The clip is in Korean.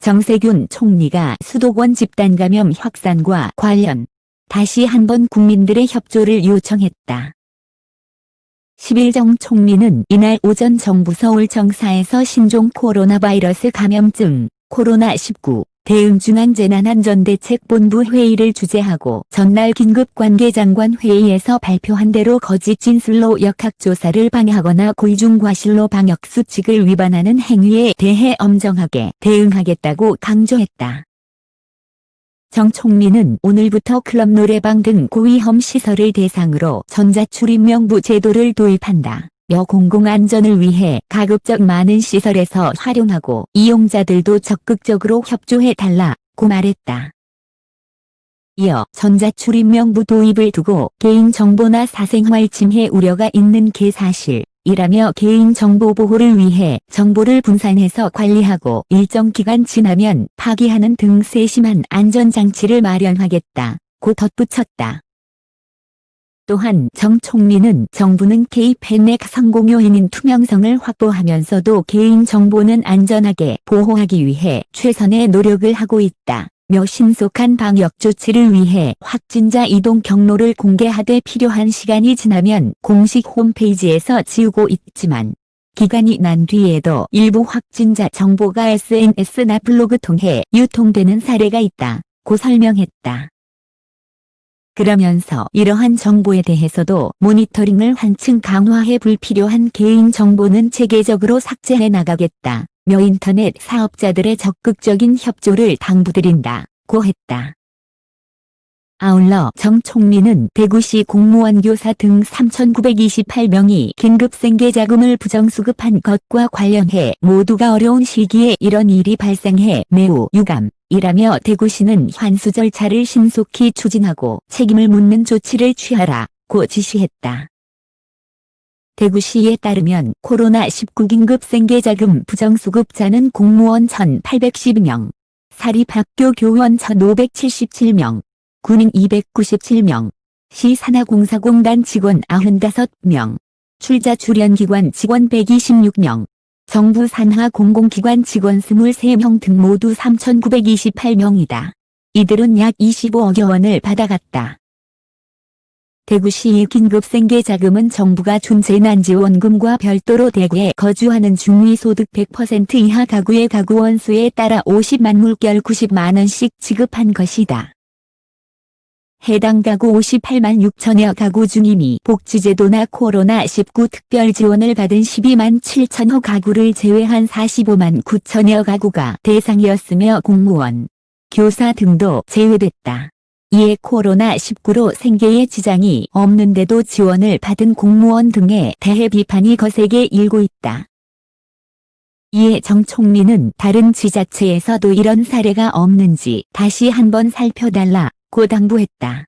정세균 총리가 수도권 집단 감염 확산과 관련 다시 한번 국민들의 협조를 요청했다. 10일 정 총리는 이날 오전 정부 서울청사에서 신종 코로나 바이러스 감염증 코로나19 대응 중앙 재난안전대책본부 회의를 주재하고 전날 긴급관계장관 회의에서 발표한 대로 거짓 진술로 역학조사를 방해하거나 고의중 과실로 방역수칙을 위반하는 행위에 대해 엄정하게 대응하겠다고 강조했다. 정 총리는 오늘부터 클럽 노래방 등 고위험 시설을 대상으로 전자출입명부 제도를 도입한다. 여 공공안전을 위해 가급적 많은 시설에서 활용하고 이용자들도 적극적으로 협조해 달라 고 말했다. 이어 전자출입명부 도입을 두고 개인정보나 사생활 침해 우려가 있는 게 사실. 이라며 개인정보 보호를 위해 정보를 분산해서 관리하고 일정 기간 지나면 파기하는 등 세심한 안전장치를 마련하겠다. 고 덧붙였다. 또한 정 총리는 정부는 K-팬넥 성공요인인 투명성을 확보하면서도 개인정보는 안전하게 보호하기 위해 최선의 노력을 하고 있다. 며 신속한 방역 조치를 위해 확진자 이동 경로를 공개하되 필요한 시간이 지나면 공식 홈페이지에서 지우고 있지만 기간이 난 뒤에도 일부 확진자 정보가 SNS나 블로그 통해 유통되는 사례가 있다. 고 설명했다. 그러면서 이러한 정보에 대해서도 모니터링을 한층 강화해 불필요한 개인 정보는 체계적으로 삭제해 나가겠다. 며 인터넷 사업자들의 적극적인 협조를 당부드린다. 고 했다. 아울러 정 총리는 대구시 공무원 교사 등 3,928명이 긴급 생계 자금을 부정수급한 것과 관련해 모두가 어려운 시기에 이런 일이 발생해 매우 유감 이라며 대구시는 환수 절차를 신속히 추진하고 책임을 묻는 조치를 취하라고 지시했다. 대구시에 따르면 코로나19 긴급 생계자금 부정수급자는 공무원 1,812명, 사립학교 교원 1,577명, 군인 297명, 시 산하공사공단 직원 95명, 출자 출연기관 직원 126명, 정부 산하 공공기관 직원 23명 등 모두 3,928명이다. 이들은 약 25억여 원을 받아갔다. 대구시의 긴급생계자금은 정부가 준 재난지원금과 별도로 대구에 거주하는 중위소득 100% 이하 가구의 가구 원수에 따라 50만 물결 90만원씩 지급한 것이다. 해당 가구 58만 6천여 가구 중 이미 복지제도나 코로나19 특별 지원을 받은 12만 7천여 가구를 제외한 45만 9천여 가구가 대상이었으며 공무원, 교사 등도 제외됐다. 이에 코로나19로 생계에 지장이 없는데도 지원을 받은 공무원 등에 대해 비판이 거세게 일고 있다. 이에 정 총리는 다른 지자체에서도 이런 사례가 없는지 다시 한번 살펴달라 고 당부했다.